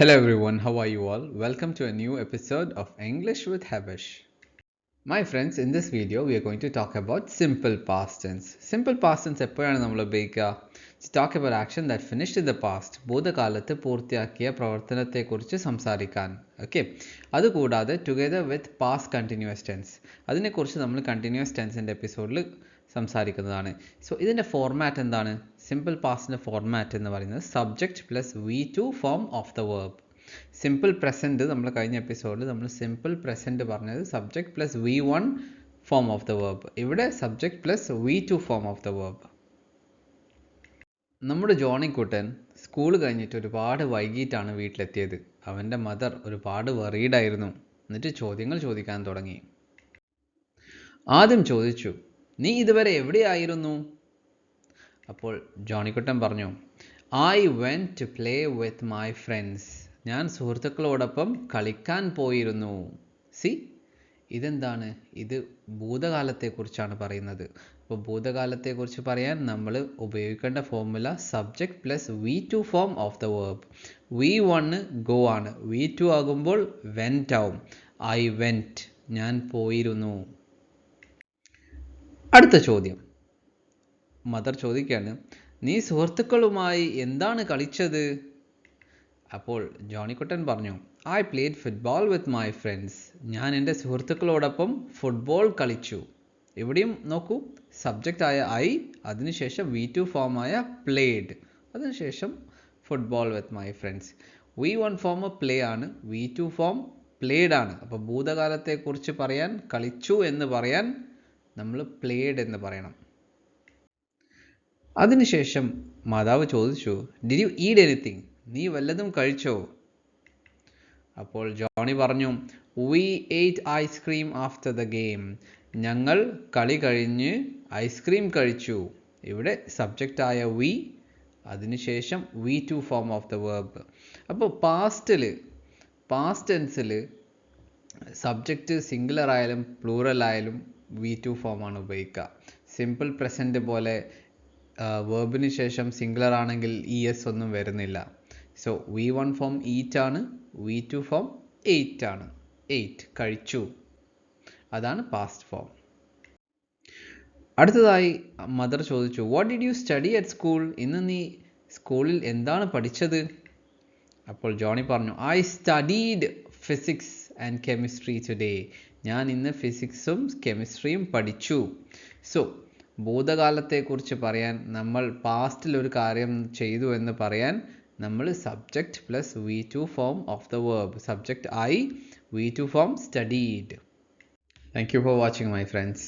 Hello everyone, how are you all? Welcome to a new episode of English with Habish. My friends, in this video we are going to talk about simple past tense. Simple past tense എപ്പോഴാണ് നമ്മൾ ഉപയോഗിക്കുക talk about action that finished in the past ഭൂതകാലത്ത് പൂർത്തിയാക്കിയ പ്രവർത്തനത്തെക്കുറിച്ച് സംസാരിക്കാൻ okay അതുകൂടാതെ together with past continuous tense അതിനെക്കുറിച്ച് നമ്മൾ continuous ടെൻസിന്റെ എപ്പിസോഡിൽ സംസാരിക്കുന്നതാണ്. സോ ഇതിന്റെ ഫോർമാറ്റ് എന്താണ്? സിമ്പിൾ പാസ്റ്റിന്റെ ഫോർമാറ്റ് എന്ന് പറയുന്നത് subject plus V two form of the verb simple present നമ്മൾ കഴിഞ്ഞ എപ്പിസോഡിൽ നമ്മൾ സിമ്പിൾ പ്രസന്റ് പറഞ്ഞത് subject plus V one form of the verb ഇവിടെ subject plus V two form of the verb നമ്മുടെ ജോണിക്കുട്ടൻ സ്കൂൾ കഴിഞ്ഞിട്ട് ഒരുപാട് വൈകിട്ടാണ് വീട്ടിലെത്തിയത്. അവന്റെ മദർ ഒരുപാട് വെറീഡായിരുന്നു എന്നിട്ട് ചോദ്യങ്ങൾ ചോദിക്കാൻ തുടങ്ങി. ആദ്യം ചോദിച്ചു നീ ഇതുവരെ എവിടെയായിരുന്നു? അപ്പോൾ ജോണിക്കുട്ടൻ പറഞ്ഞു I went to play with my friends ഞാൻ സുഹൃത്തുക്കളോടൊപ്പം കളിക്കാൻ പോയിരുന്നു. സി ഇതെന്താണ്? ഇത് ഭൂതകാലത്തെക്കുറിച്ചാണ് പറയുന്നത്. അപ്പോൾ ഭൂതകാലത്തെക്കുറിച്ച് പറയാൻ നമ്മൾ ഉപയോഗിക്കേണ്ട formula subject plus V two form of the verb V one go ആണ്. വി ടു ആകുമ്പോൾ വെന്റ് ആവും. ഐ വെന്റ് ഞാൻ പോയിരുന്നു. അടുത്ത ചോദ്യം. മദർ ചോദിക്കുകയാണ് നീ സുഹൃത്തുക്കളുമായി എന്താണ് കളിച്ചത്? അപ്പോൾ ജോണിക്കുട്ടൻ പറഞ്ഞു I played football with my friends ഞാൻ എന്റെ സുഹൃത്തുക്കളോടൊപ്പം ഫുട്ബോൾ കളിച്ചു. ഇവിടെയും നോക്കൂ സബ്ജക്റ്റ് ആയ ഐ അതിനുശേഷം വി ടു ഫോം ആയ പ്ലേഡ് അതിനുശേഷം football with my friends V one form play ആണ്. വി ടു ഫോം പ്ലേഡ് ആണ്. അപ്പോൾ ഭൂതകാലത്തെക്കുറിച്ച് പറയാൻ കളിച്ചു എന്ന് പറയാൻ നമ്മൾ പ്ലേഡ് എന്ന് പറയണം. അതിനുശേഷം മാതാവ് ചോദിച്ചു ഡിഡ് യു ഈഡ് എനിത്തിങ് നീ വല്ലതും കഴിച്ചോ? അപ്പോൾ ജോണി പറഞ്ഞു we ate ice cream after the game ഞങ്ങൾ കളി കഴിഞ്ഞ് ഐസ്ക്രീം കഴിച്ചു. ഇവിടെ സബ്ജക്റ്റ് ആയ വി അതിനുശേഷം V two form of the verb അപ്പോൾ പാസ്റ്റിൽ പാസ്റ്റ് ടെൻസിൽ സബ്ജക്റ്റ് സിംഗുലർ ആയാലും പ്ലൂറൽ ആയാലും വി ടു ഫോമാണ് ഉപയോഗിക്കുക. സിമ്പിൾ പ്രസന്റ് പോലെ വേർബിന് ശേഷം സിംഗുലർ ആണെങ്കിൽ ഇ എസ് ഒന്നും വരുന്നില്ല. So V one form eat ആണ് വി ടു ഫോം എയ്റ്റ് ആണ്. എയ്റ്റ് കഴിച്ചു. അതാണ് പാസ്റ്റ് ഫോം അടുത്തതായി മദർ ചോദിച്ചു what did you study at school ഇന്ന് നീ സ്കൂളിൽ എന്താണ് പഠിച്ചത്? അപ്പോൾ ജോണി പറഞ്ഞു I studied physics and chemistry today ഞാൻ ഇന്ന് ഫിസിക്സും കെമിസ്ട്രിയും പഠിച്ചു. സോ ഭൂതകാലത്തെക്കുറിച്ച് പറയാൻ നമ്മൾ പാസ്റ്റിൽ ഒരു കാര്യം ചെയ്തു എന്ന് പറയാൻ നമ്മൾ subject plus V two form of the verb subject ആയി V two form studied thank you for watching my friends